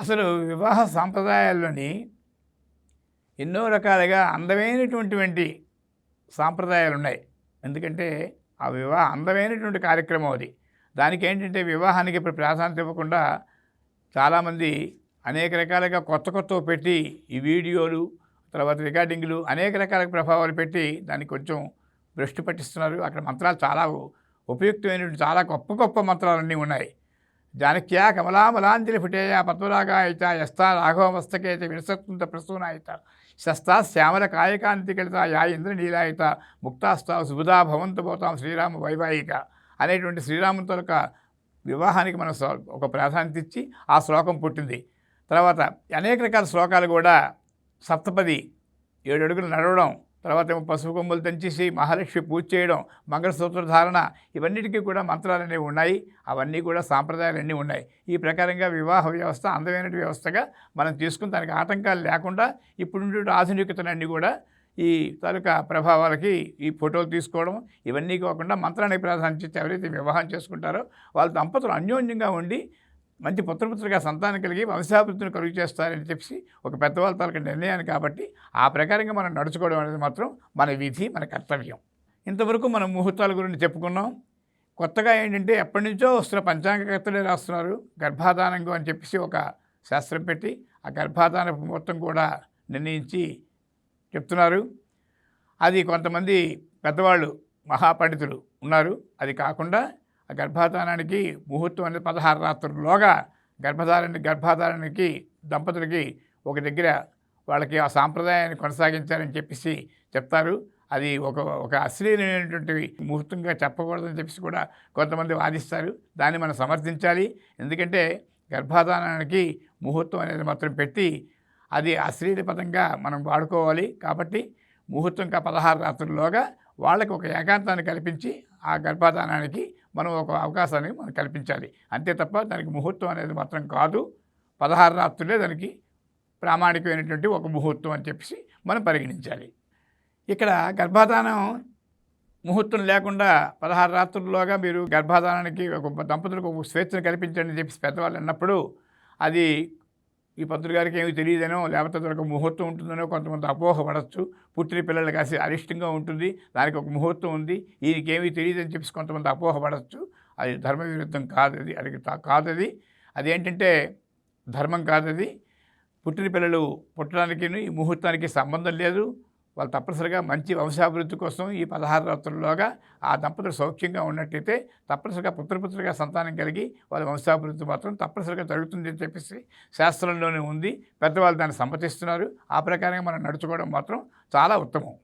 అసలు వివాహ సాంప్రదాయాల్లోని ఎన్నో రకాలుగా అందమైనటువంటి సాంప్రదాయాలు ఉన్నాయి ఎందుకంటే ఆ వివాహ అందమైనటువంటి కార్యక్రమం అది. దానికి ఏంటంటే వివాహానికి ఇప్పుడు ప్రాధాన్యత ఇవ్వకుండా చాలామంది అనేక రకాలుగా కొత్త కొత్తవి పెట్టి ఈ వీడియోలు తర్వాత రికార్డింగ్లు అనేక రకాల ప్రభావాలు పెట్టి దాన్ని కొంచెం భ్రష్టు పట్టిస్తున్నారు. అక్కడ మంత్రాలు చాలా ఉపయుక్తమైనటువంటి చాలా గొప్ప గొప్ప మంత్రాలన్నీ ఉన్నాయి. జానక్యా కమలామలాంజలి ఫుటేయ పద్మరాగాయత యస్తా రాఘవమస్తకేత వినసత్తుంత ప్రసూనాయత శస్తా శ్యామల కాయకాంతికలిత యా ఇంద్ర నీలాయిత ముక్తాస్తావు శుభుదా భవంతు పోతాం శ్రీరామ వైవాహిక అనేటువంటి శ్రీరాముని తొలక వివాహానికి మనం ఒక ప్రాధాన్యత ఇచ్చి ఆ శ్లోకం పుట్టింది. తర్వాత అనేక రకాల శ్లోకాలు కూడా సప్తపది ఏడు అడుగులు నడవడం తర్వాత ఏమో పసుపు కొమ్ములు తెంచేసి మహాలక్ష్మి పూజ చేయడం మంగళసూత్ర ధారణ ఇవన్నిటికీ కూడా మంత్రాలు అనేవి ఉన్నాయి. అవన్నీ కూడా సాంప్రదాయాలన్నీ ఉన్నాయి. ఈ ప్రకారంగా వివాహ వ్యవస్థ అందమైన వ్యవస్థగా మనం తీసుకుని దానికి ఆటంకాలు లేకుండా ఇప్పుడు ఆధునికతలన్నీ కూడా ఈ తాలూకా ప్రభావాలకి ఈ ఫోటోలు తీసుకోవడం ఇవన్నీ కాకుండా మంత్రానికి ప్రాధాన్యత ఎవరైతే వివాహం చేసుకుంటారో వాళ్ళ దంపతులు అన్యోన్యంగా ఉండి మంచి పుత్రపుత్రుగా సంతానం కలిగి వంశాభివృద్ధిని కలుగు చేస్తారని చెప్పి ఒక పెద్దవాళ్ళ తాలూకా నిర్ణయాన్ని కాబట్టి ఆ ప్రకారంగా మనం నడుచుకోవడం అనేది మాత్రం మన విధి మన కర్తవ్యం. ఇంతవరకు మనం ముహూర్తాల గురించి చెప్పుకున్నాం. కొత్తగా ఏంటంటే ఎప్పటి నుంచో వస్తున్న పంచాంగకర్తలే రాస్తున్నారు. గర్భాధానం అని చెప్పేసి ఒక శాస్త్రం పెట్టి ఆ గర్భాధాన ముహూర్తం కూడా నిర్ణయించి చెప్తున్నారు. అది కొంతమంది పెద్దవాళ్ళు మహాపండితులు ఉన్నారు. అది కాకుండా ఆ గర్భాధానానికి ముహూర్తం అనేది పదహారు రాత్రుల్లోగా గర్భధారణ గర్భాధారణకి దంపతులకి ఒక దగ్గర వాళ్ళకి ఆ సాంప్రదాయాన్ని కొనసాగించాలని చెప్పేసి చెప్తారు. అది ఒక ఒక అశ్లీలమైనటువంటి ముహూర్తంగా చెప్పకూడదని చెప్పేసి కూడా కొంతమంది వాదిస్తారు. దాన్ని మనం సమర్థించాలి. ఎందుకంటే గర్భాధానానికి ముహూర్తం అనేది మాత్రం పెట్టి అది అశ్లీల పదంగా మనం వాడుకోవాలి కాబట్టి ముహూర్తం ఇంకా పదహారు రాత్రుల్లోగా వాళ్ళకి ఒక ఏకాంతాన్ని కల్పించి ఆ గర్భాధానానికి మనం ఒక అవకాశాన్ని మనం కల్పించాలి. అంతే తప్ప దానికి ముహూర్తం అనేది మాత్రం కాదు. పదహారు రాత్రులే దానికి ప్రామాణికమైనటువంటి ఒక ముహూర్తం అని చెప్పేసి మనం పరిగణించాలి. ఇక్కడ గర్భాధానం ముహూర్తం లేకుండా పదహారు రాత్రుల్లోగా మీరు గర్భాధానానికి ఒక దంపతులకు ఒక స్వేచ్ఛను కల్పించండి అని చెప్పి పెద్దవాళ్ళు అన్నప్పుడు అది ఈ పంతులు గారికి ఏమి తెలియదనో లేకపోతే ఒక ముహూర్తం ఉంటుందనో కొంతమంది అపోహ పడవచ్చు పుట్టిన పిల్లలు కాసి అరిష్టంగా ఉంటుంది దానికి ఒక ముహూర్తం ఉంది ఈయనకేమీ తెలియదని చెప్పి కొంతమంది అపోహ పడవచ్చు అది ధర్మ విరుద్ధం కాదు అది అది కాదది. అదేంటంటే ధర్మం కాదది. పుట్టిన పిల్లలు పుట్టడానికి ఈ ముహూర్తానికి సంబంధం లేదు. వాళ్ళు తప్పనిసరిగా మంచి వంశాభివృద్ధి కోసం ఈ పదహారు రాత్రుల్లోగా ఆ దంపతులు సౌఖ్యంగా ఉన్నట్టయితే తప్పనిసరిగా పుత్రపుత్రుగా సంతానం కలిగి వాళ్ళ వంశాభివృద్ధి మాత్రం తప్పనిసరిగా జరుగుతుంది అని చెప్పేసి శాస్త్రంలోనే ఉంది. పెద్దవాళ్ళు దాన్ని సమ్మతిస్తున్నారు. ఆ ప్రకారంగా మనం నడుచుకోవడం మాత్రం చాలా ఉత్తమం.